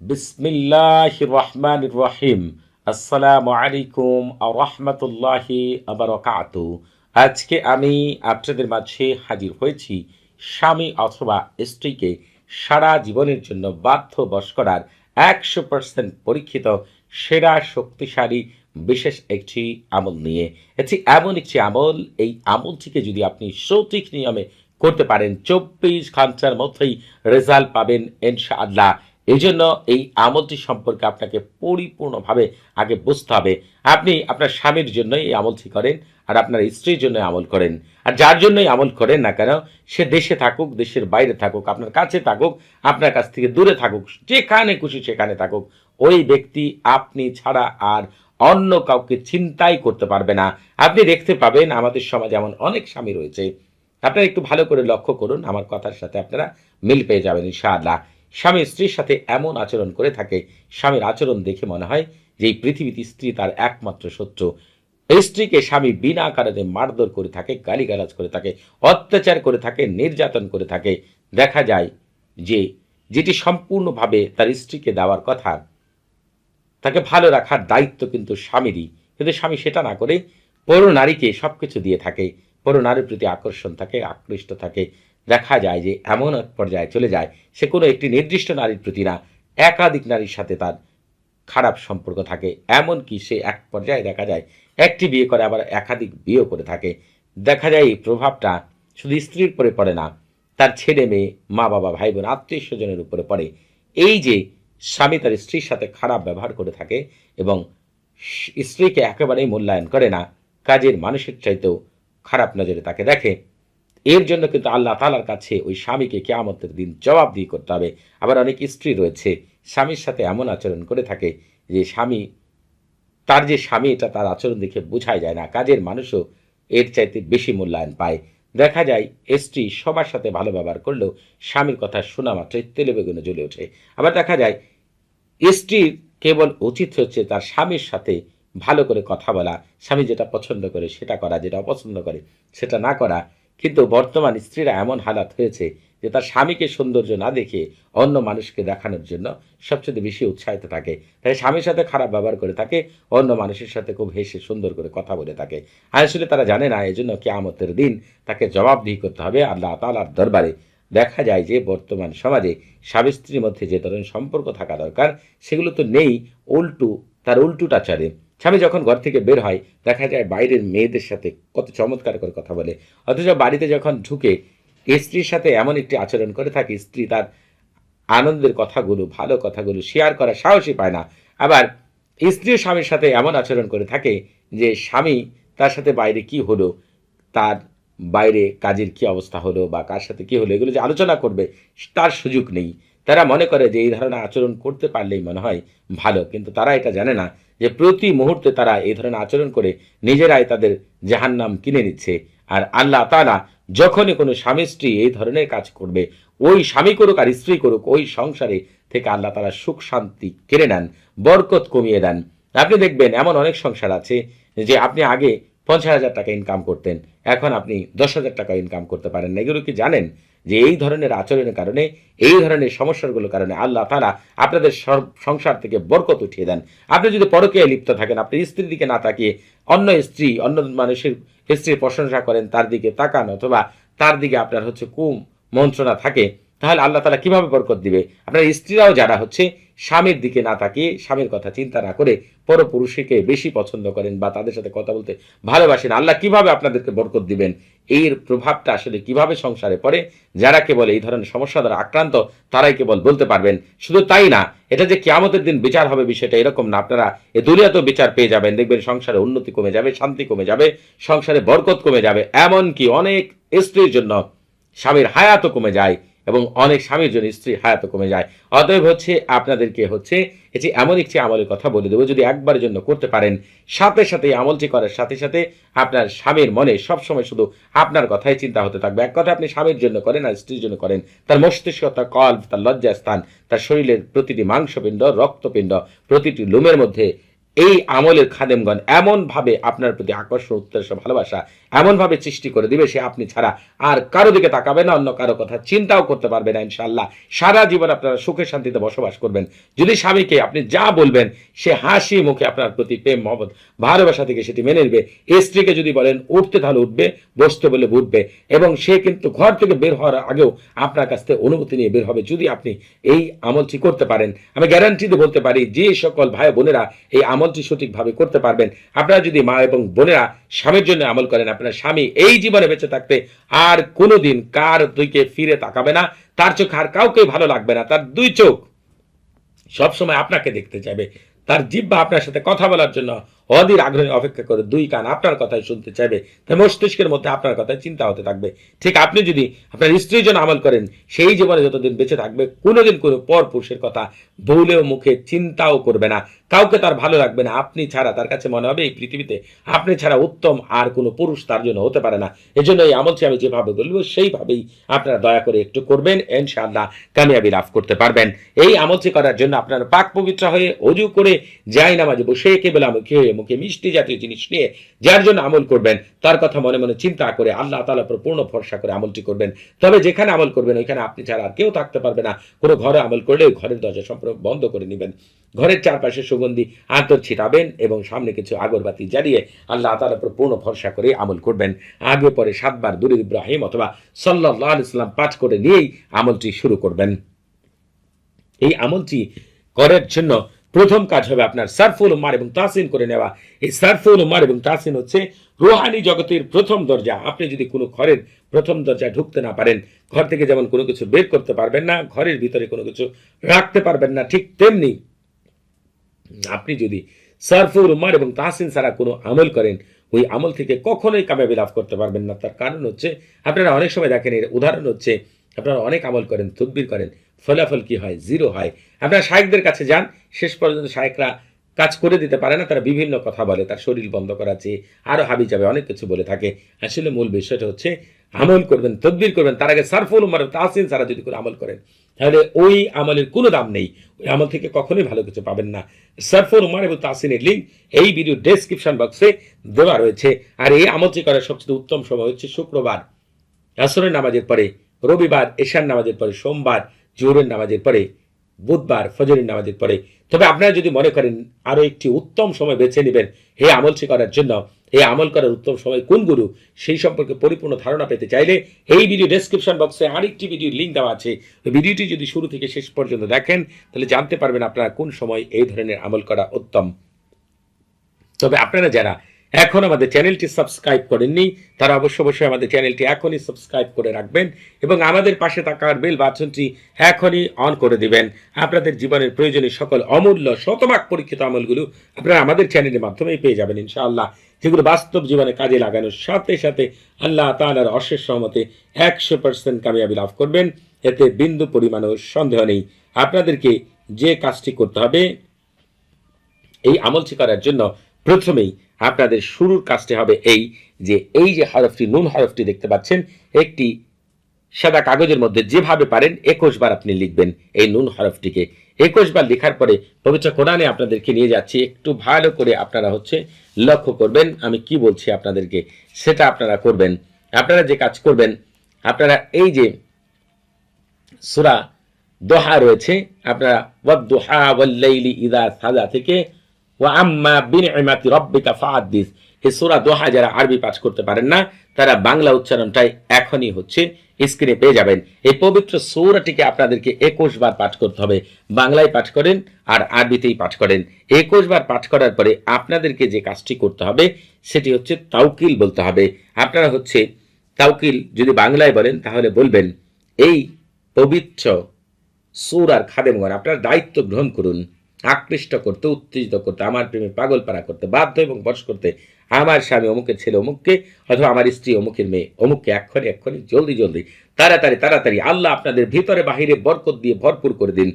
বিসমিল্লাহ রহমান রহিম আসসালামু আলাইকুম রহমতুল্লাহি আবরকাত। আজকে আমি আপনাদের মাঝে হাজির হয়েছি স্বামী অথবা স্ত্রীকে সারা জীবনের জন্য বাধ্য বস করার একশো পার্সেন্ট পরীক্ষিত, সেরা, শক্তিশালী, বিশেষ একটি আমল নিয়ে। এটি এমন একটি আমল, এই আমলটিকে যদি আপনি সঠিক নিয়মে করতে পারেন, চব্বিশ ঘণ্টার মধ্যেই রেজাল্ট পাবেন, ইনশাআল্লাহ। এই জন্য এই আমলটি সম্পর্কে আপনাকে পরিপূর্ণভাবে আগে বুঝতে হবে। আপনি আপনার স্বামীর জন্যই এই আমলটি করেন আর আপনার স্ত্রীর জন্য আমল করেন। আর যার জন্যই আমল করেন না কেন, সে দেশে থাকুক, দেশের বাইরে থাকুক, আপনার কাছে থাকুক, আপনার কাছ থেকে দূরে থাকুক, যেখানে খুশি সেখানে থাকুক। ওই ব্যক্তি আপনি ছাড়া আর অন্য কাউকে চিন্তাই করতে পারবে না। আপনি দেখতে পাবেন আমাদের সমাজে এমন অনেক স্বামী রয়েছে। আপনারা একটু ভালো করে লক্ষ্য করুন, আমার কথার সাথে আপনারা মিল পেয়ে যাবেন, ইনশাআল্লাহ। স্বামী স্ত্রীর সাথে এমন আচরণ করে থাকে, স্বামীর আচরণ দেখে মনে হয় যে এই পৃথিবীতে স্ত্রী তার একমাত্র শত্রু। স্ত্রীকে স্বামী বিনা কারণে মারধর করে থাকে, গালিগালাজ করে থাকে, অত্যাচার করে থাকে, নির্যাতন করে থাকে। দেখা যায় যে যেটি সম্পূর্ণভাবে তার স্ত্রীকে দেওয়ার কথা, তাকে ভালো রাখার দায়িত্ব কিন্তু স্বামীরই। কিন্তু স্বামী সেটা না করে পর নারীকে সব কিছু দিয়ে থাকে। পর নারীর প্রতি আকর্ষণ থাকে, আকৃষ্ট থাকে। দেখা যায় যে এমন এক পর্যায়ে চলে যায়, সে কোনো একটি নির্দিষ্ট নারীর প্রতি না, একাধিক নারীর সাথে তার খারাপ সম্পর্ক থাকে। এমনকি সে এক পর্যায়ে দেখা যায়, একটি বিয়ে করে, আবার একাধিক বিয়েও করে থাকে। দেখা যায় এই প্রভাবটা শুধু স্ত্রীর উপরে পড়ে না, তার ছেলে মেয়ে, মা বাবা ভাই বোন আত্মীয় স্বজনের উপরে পড়ে। এই যে স্বামী তার স্ত্রীর সাথে খারাপ ব্যবহার করে থাকে এবং স্ত্রীকে একেবারেই মূল্যায়ন করে না, কাজের মানুষের চাইতেও খারাপ নজরে তাকে দেখে। এর জন্য কিন্তু আল্লাহ তালার কাছে ওই স্বামীকে কেয়ামতের দিন জবাব দিয়ে করতে হবে। আবার অনেক স্ত্রী রয়েছে, স্বামীর সাথে এমন আচরণ করে থাকে যে স্বামী, তার যে স্বামী, এটা তার আচরণ দেখে বোঝাই যায় না। কাজের মানুষও এর চাইতে বেশি মূল্যায়ন পায়। দেখা যায়, স্ত্রী সবার সাথে ভালো ব্যবহার করলেও স্বামীর কথা শোনা মাত্রই তেলে বেগুনে জ্বলে ওঠে। আবার দেখা যায় স্ত্রীর কেবল উচিত হচ্ছে তার স্বামীর সাথে ভালো করে কথা বলা। স্বামী যেটা পছন্দ করে সেটা করা, যেটা অপছন্দ করে সেটা না করা। কিন্তু বর্তমান স্ত্রীরা এমন হালাত হয়েছে যে তার স্বামীকে সৌন্দর্য না দেখে অন্য মানুষকে দেখানোর জন্য সবচেয়ে বেশি উৎসাহিত থাকে। তাই স্বামীর সাথে খারাপ ব্যবহার করে থাকে, অন্য মানুষের সাথে খুব হেসে সুন্দর করে কথা বলে থাকে। আসলে তারা জানে না, এজন্য কেয়ামতের দিন তাকে জবাবদিহি করতে হবে আল্লাহ তালার দরবারে। দেখা যায় যে বর্তমান সমাজে স্বামী স্ত্রীর মধ্যে যে ধরনের সম্পর্ক থাকা দরকার, সেগুলো তো নেই, উল্টু, তার উল্টুটা চলে। স্বামী যখন ঘর থেকে বের হয়, দেখা যায় বাইরের মেয়েদের সাথে কত চমৎকার করে কথা বলে। অথচ বাড়িতে যখন ঢুকে স্ত্রীর সাথে এমন একটি আচরণ করে থাকে, স্ত্রী তার আনন্দের কথাগুলো, ভালো কথাগুলো শেয়ার করার সাহসই পায় না। আবার স্ত্রীর স্বামীর সাথে এমন আচরণ করে থাকে যে, স্বামী তার সাথে বাইরে কি হলো, তার বাইরে কাজের কি অবস্থা হলো বা কার সাথে কি হলো, এগুলো যে আলোচনা করবে, তার সুযোগ নেই। তারা মনে করে যে এই ধরনের আচরণ করতে পারলেই মনে হয় ভালো, কিন্তু তারা এটা জানে না যে প্রতি মুহূর্তে তারা এই ধরনের আচরণ করে নিজেরাই তাদের জাহান্নাম কিনে নিচ্ছে। আর আল্লাহ তালা যখনই কোনো স্বামী স্ত্রী এই ধরনের কাজ করবে, ওই স্বামী করুক আর স্ত্রী করুক, ওই সংসারে থেকে আল্লাহ তালা সুখ শান্তি কেড়ে নেন, বরকত কমিয়ে দেন। আপনি দেখবেন এমন অনেক সংসার আছে যে আপনি আগে পঞ্চাশ হাজার টাকা ইনকাম করতেন। এখন আপনি দশ হাজার টাকা ইনকাম করতে পারেন না। এগুলো কি জানেন? যে এই ধরনের আচরণের কারণে, এই ধরনের সমস্যাগুলোর কারণে আল্লাহ তারা আপনাদের সংসার থেকে বরকত উঠিয়ে দেন। আপনি যদি পরকে লিপ্ত থাকেন, আপনি স্ত্রীর দিকে না তাকিয়ে অন্য স্ত্রী, অন্য মানুষের স্ত্রীর প্রশংসা করেন, তার দিকে তাকান অথবা তার দিকে আপনার হচ্ছে কুম মন্ত্রণা থাকে, তাহলে আল্লাহ তালা কীভাবে বরকত দিবে? আপনার স্ত্রীরাও যারা হচ্ছে স্বামীর দিকে না তাকিয়ে স্বামীর কথা চিন্তা না করে পরপুরুষকে বেশি পছন্দ করেন বা তাদের সাথে কথা বলতে ভালোবাসেন। আল্লাহ কীভাবে আপনাদেরকে বরকত দিবেন? এর প্রভাবটা আসলে কীভাবে সংসারে পড়ে? যারা কেবল এই ধরনের সমস্যা দ্বারা আক্রান্ত, তারাই কেবল বলতে পারবেন, শুধু তাই না, এটা যে কেয়ামতের দিন বিচার হবে বিষয়টা এরকম না। আপনারা এ দুনিয়াতেও বিচার পেয়ে যাবেন। দেখবেন সংসারে উন্নতি কমে যাবে, শান্তি কমে যাবে, সংসারে বরকত কমে যাবে। এমনকি অনেক স্ত্রীর জন্য স্বামীর হায়াতও কমে যায়। এবং অনেক স্বামীর জন্য স্ত্রী হায়াত কমে যায়। অতএব হচ্ছে আপনাদেরকে হচ্ছে এটি এমন একটি আমলের কথা বলে দেবো, যদি একবারের জন্য করতে পারেন, সাথে সাথে আমলটি করার সাথে সাথে আপনার স্বামীর মনে সবসময় শুধু আপনার কথাই চিন্তা হতে থাকবে। এক কথা আপনি স্বামীর জন্য করেন আর স্ত্রীর জন্য করেন। তার মস্তিষ্ক, তার কল্প, তার লজ্জাস্থান, তার শরীরের প্রতিটি মাংসপিণ্ড, রক্তপিণ্ড, প্রতিটি লোমের মধ্যে এই আমলের খাদেমগণ এমনভাবে আপনার প্রতি আকর্ষণ, উত্তেজনা, ভালোবাসা এমনভাবে সৃষ্টি করে দিবে সে আপনি ছাড়া আর কারও দিকে তাকাবে না, অন্য কারও কথা চিন্তাও করতে পারবে না ইনশাল্লাহ সারা জীবন আপনারা সুখে শান্তিতে বসবাস করবেন। যদি স্বামীকে আপনি যা বলবেন, সে হাসি মুখে আপনার প্রতি প্রেম, মহব্বত, ভালোবাসা থেকে সেটি মেনে নেবে। স্ত্রীকে যদি বলেন, উঠতে তাহলে উঠবে, বসতে বলে উঠবে এবং সে কিন্তু ঘর থেকে বের হওয়ার আগেও আপনার কাছ থেকে অনুমতি নিয়ে বের হবে যদি আপনি এই আমলটি করতে পারেন। আমি গ্যারান্টি দিয়ে বলতে পারি, যে সকল ভাই বোনেরা এই আমলটি সঠিকভাবে করতে পারবেন। আপনারা যদি মা এবং বোনেরা স্বামীর জন্য আমল করেন, আপনার স্বামী এই জীবনে বেঁচে থাকতে আর কোনোদিন কার দিকে ফিরে তাকাবে না, তার চোখ আর কাউকে ভালো লাগবে না, তার দুই চোখ সবসময় আপনাকে দেখতে চাইবে তার জিব্বা আপনার সাথে কথা বলার জন্য অধীর আগ্রহে অপেক্ষা করে দুই কান আপনার কথাই শুনতে চাইবে, তাই মস্তিষ্কের মধ্যে আপনার কথাই চিন্তা হতে থাকবে। ঠিক আপনি যদি আপনার স্ত্রীর জন্য আমল করেন, সেই জীবনে যতদিন বেঁচে থাকবে, কোনোদিন কোনো পর পুরুষের কথা ভুলেও মুখে চিন্তাও করবে না। কাউকে তার ভালো লাগবে না, আপনি ছাড়া তার কাছে মনে হবে এই পৃথিবীতে আপনি ছাড়া উত্তম আর কোনো পুরুষ তার জন্য হতে পারে না। এজন্য এই আমলটি আমি যেভাবে বলব, সেইভাবেই আপনারা দয়া করে একটু করবেন, ইনশাআল্লাহ কামিয়াবি লাভ করতে পারবেন। এই আমলটি করার জন্য আপনারা পাক পবিত্র হয়ে অজু করে যাই নামাজে বসে কেবল মুখে মুখে মিষ্টি জাতীয় জিনিস নিয়ে যার জন্য আমল করবেন, তার কথা মনে মনে চিন্তা করে আল্লাহ উপর পূর্ণ ভরসা করে আমলটি করবেন। তবে যেখানে আমল করবেন, ওইখানে আপনি ছাড়া আর কেউ থাকতে পারবে না। কোনো ঘরে আমল করলে ঘরের দরজা সম্পর্ক বন্ধ করে নেবেন। ঘরের চারপাশে সুগন্ধি আতর ছিটাবেন এবং সামনে কিছু আগরবাতি জ্বালিয়ে আল্লাহ তালার উপর পূর্ণ ভরসা করে আমল করবেন। আগে পরে সাতবার দুরুদ ইব্রাহিম অথবা সাল্লাহ ইসলাম পাঠ করে নিয়েই আমলটি শুরু করবেন। এই আমলটি করার জন্য প্রথম কাজ হবে আপনার সারফুল উম্মার এবং তাসিন করে নেওয়া। এই সারফুল উম্মার এবং তাসিন হচ্ছে রোহানি জগতের প্রথম দরজা। আপনি যদি কোনো ঘরের প্রথম দরজায় ঢুকতে না পারেন, ঘর থেকে যেমন কোনো কিছু বের করতে পারবেন না, ঘরের ভিতরে কোনো কিছু রাখতে পারবেন না, ঠিক তেমনি আপনি যদি সারফুল উম্মার এবং তাহসিন ছাড়া কোনো আমল করেন, ওই আমল থেকে কখনোই কামিয়াবি লাভ করতে পারবেন না। তার কারণ হচ্ছে, আপনারা অনেক সময় দেখেন, এর উদাহরণ হচ্ছে, আপনারা অনেক আমল করেন, তদবির করেন ফলাফল কি হয়? জিরো হয়। আপনারা শায়েকদের কাছে যান, শেষ পর্যন্ত শায়েকরা কাজ করে দিতে পারে না, তারা বিভিন্ন কথা বলে, তার শরীর বন্ধ করা আছে আরও হাবি যাবে, অনেক কিছু বলে থাকে। আসলে মূল বিষয়টা হচ্ছে, আমল করবেন, তদবির করবেন, তার আগে সারফুল উমার তাহসিন সারা যদি করে আমল করেন, তাহলে ওই আমলের কোনো দাম নেই। ওই আমল থেকে কখনোই ভালো কিছু পাবেন না। সারফুল উমার এবং তাহসিনের লিঙ্ক এই ভিডিও ডেসক্রিপশন বক্সে দেওয়া রয়েছে। আর এই আমলটি করার সবচেয়ে উত্তম সময় হচ্ছে শুক্রবার। আসরের নামাজের পরে, রবিবার, এশার নামাজের পরে, সোমবার জোহরের নামাজের পরে, বুধবার ফজরের নামাজের পরে। তবে আপনারা যদি মনে করেন আরও একটি উত্তম সময় বেছে নেবেন হে আমলটি করার জন্য এই আমল করার উত্তম সময় কোন গুরু, সেই সম্পর্কে পরিপূর্ণ ধারণা পেতে চাইলে এই ভিডিও ডেসক্রিপশন বক্সে আরেকটি ভিডিওর লিঙ্ক দেওয়া আছে। ভিডিওটি যদি শুরু থেকে শেষ পর্যন্ত দেখেন, তাহলে জানতে পারবেন আপনারা কোন সময় এই ধরনের আমল করা উত্তম। তবে আপনারা যারা এখন আমাদের চ্যানেলটি সাবস্ক্রাইব করেননি, তারা অবশ্য অবশ্যই আমাদের চ্যানেলটি এখনই সাবস্ক্রাইব করে রাখবেন এবং আমাদের পাশে থাকার বেল বাটনটি এখনই অন করে দিবেন। আপনাদের জীবনের প্রয়োজনীয় সকল অমূল্য শতভাগ পরীক্ষিত আমলগুলো আপনারা আমাদের চ্যানেলের মাধ্যমেই পেয়ে যাবেন ইনশাআল্লাহ, যেগুলো বাস্তব জীবনে কাজে লাগানোর সাথে সাথে আল্লাহ তালার অশেষ সহমতে একশো পার্সেন্ট কামিয়াবি লাভ করবেন। এতে বিন্দু পরিমাণও সন্দেহ নেই। আপনাদেরকে যে কাজটি করতে হবে, এই আমলটি করার জন্য প্রথমেই আপনাদের শুরুর কাজটি হবে এই যে এই যে হরফটি, নুন হরফটি দেখতে পাচ্ছেন, একটি সাদা কাগজের মধ্যে যেভাবে পারেন একুশ বার আপনি লিখবেন এই নুন হরফটিকে। একুশ বার লেখার পরে পবিত্র কোরআনে আপনাদেরকে নিয়ে যাচ্ছি, একটু ভালো করে আপনারা হচ্ছে লক্ষ্য করবেন, আমি কি বলছি আপনাদেরকে, সেটা আপনারা করবেন। আপনারা যে কাজ করবেন, আপনারা এই যে সুরা দোহা রয়েছে, আপনারা ওয়াল্লাইলি ইদা সাজা থেকে ওয়া আম্মা বিনিমাতি রব্বিকা ফাহাদ্দিস এই সূরা দোহা যারা আরবি পাঠ করতে পারেন না, তারা বাংলা উচ্চারণটাই এখনই হচ্ছে স্ক্রিনে পেয়ে যাবেন। এই পবিত্র সৌরাটিকে আপনাদেরকে একুশ বার পাঠ করতে হবে। বাংলায় পাঠ করেন আর আরবিতেই পাঠ করেন। একুশ বার পাঠ করার পরে আপনাদেরকে যে কাজটি করতে হবে, সেটি হচ্ছে তাউকিল বলতে হবে। আপনারা হচ্ছে তাউকিল যদি বাংলায় বলেন, তাহলে বলবেন, এই পবিত্র সৌরার খাদেমগণ, আপনার দায়িত্ব গ্রহণ করুন। আকৃষ্ট করতে, উত্তেজিত করতে, আমার প্রেমে পাগল পাড়া করতে, বাধ্য এবং বশ করতে আমার স্বামী অমুকের ছেলে অমুককে, অথবা আমার স্ত্রী অমুকের মেয়ে, অমুককে এক্ষণে এক্ষণে জলদি জলদি, তাড়াতাড়ি তাড়াতাড়ি, আল্লাহ আপনাদের ভিতরে বাহিরে বরকত দিয়ে ভরপুর করে দিন।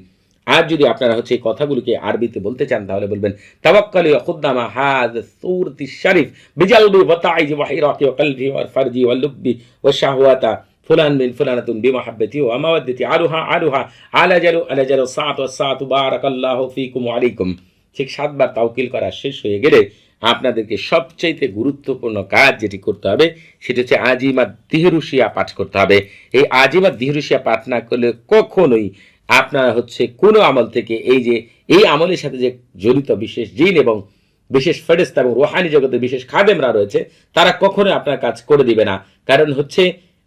আর যদি আপনারা হচ্ছে এই কথাগুলোকে আরবিতে বলতে চান, তাহলে বলবেন, তাওয়াক্কালি খুদ্দামা হাজ সূরতি শরীফ বিজালবি ওয়াতাইজ ওয়াহিরাতি ওয়া কলবি ওয়া ফারজি ওয়া লুব্বি ওয়া শাহওয়াতা ফুলান মিন ফুলানাতুন বিমাহাব্বতি ওয়া মাওয়াদ্দাতি আলুহা আলুহা আলা জালু আলা জালু সাআত ওয়া সাআত বারাকাল্লাহু ফীকুম ওয়া আলাইকুম। ঠিক সাতবার তাওকিল করা শেষ হয়ে গেলে আপনাদেরকে সবচাইতে গুরুত্বপূর্ণ কাজ যেটি করতে হবে, সেটি হচ্ছে আজিমা দিহরুশিয়া পাঠ করতে হবে। এই আজিমা দিহরুশিয়া পাঠ না করলে কখনোই আপনারা হচ্ছে কোনো আমল থেকে এই যে, এই আমলের সাথে যে জড়িত বিশেষ জিন এবং বিশেষ ফেরেস্তা এবং রোহানি জগতে বিশেষ খাদেমরা রয়েছে, তারা কখনোই আপনার কাজ করে দিবে না। কারণ হচ্ছে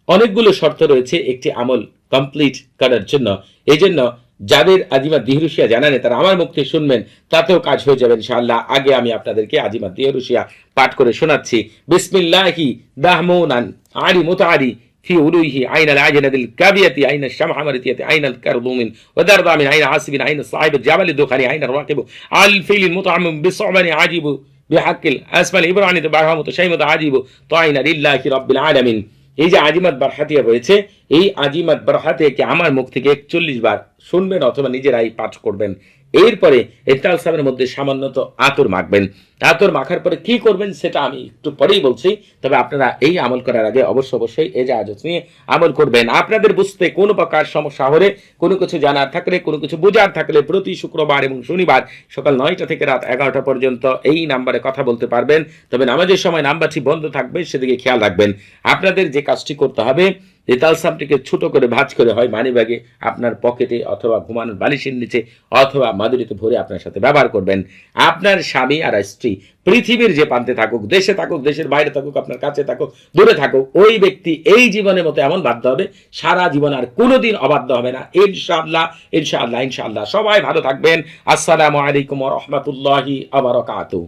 অনেকগুলো শর্ত রয়েছে একটি আমল কমপ্লিট করার জন্য এই জন্য যাদের আজিমা দিহরুশিয়া জানা নেই তারা আমার মুখ থেকে শুনবেন তাতেও কাজ হয়ে যাবে ইনশাআল্লাহ আগে আমি আপনাদেরকে আজিমা দিহরুশিয়া পাঠ করে শোনাচ্ছি বিসমিল্লাহি দাহমুনান আরি মুতারি في ألوه عين العجنة الكافية عين الشمع مرتية عين الكرضوم ودرضا من عين عاصب عين الصاحب الجبل الدخان عين الراقب على الفيل المطعم بالصعبان عجيب بحق الأسفل إبراني تبعها متشيمد عجيب طعين لله رب العالمين এই যে আজিমাত বারহাতিয়া রয়েছে এই আজিমাত বারহাতিয়াকে আমার মুখ থেকে একচল্লিশ বার শুনবেন অথবা নিজেরাই পাঠ করবেন। এরপরে এতাল সাহেবের মধ্যে সামান্যত আতর মাখবেন। আতর মাখার পরে কি করবেন সেটা আমি একটু পরেই বলছি, তবে আপনারা এই আমল করার আগে অবশ্য অবশ্যই এই যে আজত নিয়ে আমল করবেন। আপনাদের বুঝতে কোনো প্রকার সমস্যা হলে, কোনো কিছু জানার থাকলে, কোনো কিছু বোঝার থাকলে প্রতি শুক্রবার এবং শনিবার সকাল নয়টা থেকে রাত এগারোটা পর্যন্ত এই নাম্বারে কথা বলতে পারবেন। তবে নামাজের সময় নাম্বারটি বন্ধ থাকবে, সেদিকে খেয়াল রাখবেন। আপনাদের যে কাজটি করতে হবে যে তালসামটিকে ছোট করে ভাঁজ করে হয় মানি ব্যাগে আপনার পকেটে অথবা ঘুমানোর বালিশের নিচে অথবা মাদুরিতে ভরে আপনার সাথে ব্যবহার করবেন। আপনার স্বামী আর স্ত্রী পৃথিবীর যে প্রান্তে থাকুক, দেশে থাকুক, দেশের বাইরে থাকুক, আপনার কাছে থাকুক, দূরে থাকুক, ওই ব্যক্তি এই জীবনের মতো এমন বাধ্য হবে, সারা জীবন আর কোনোদিন অবাধ্য হবে না। ইনশাআল্লাহ ইনশাআল্লাহ ইনশাআল্লাহ। সবাই ভালো থাকবেন। আসসালামু আলাইকুম রহমতুল্লাহি আবরকাতু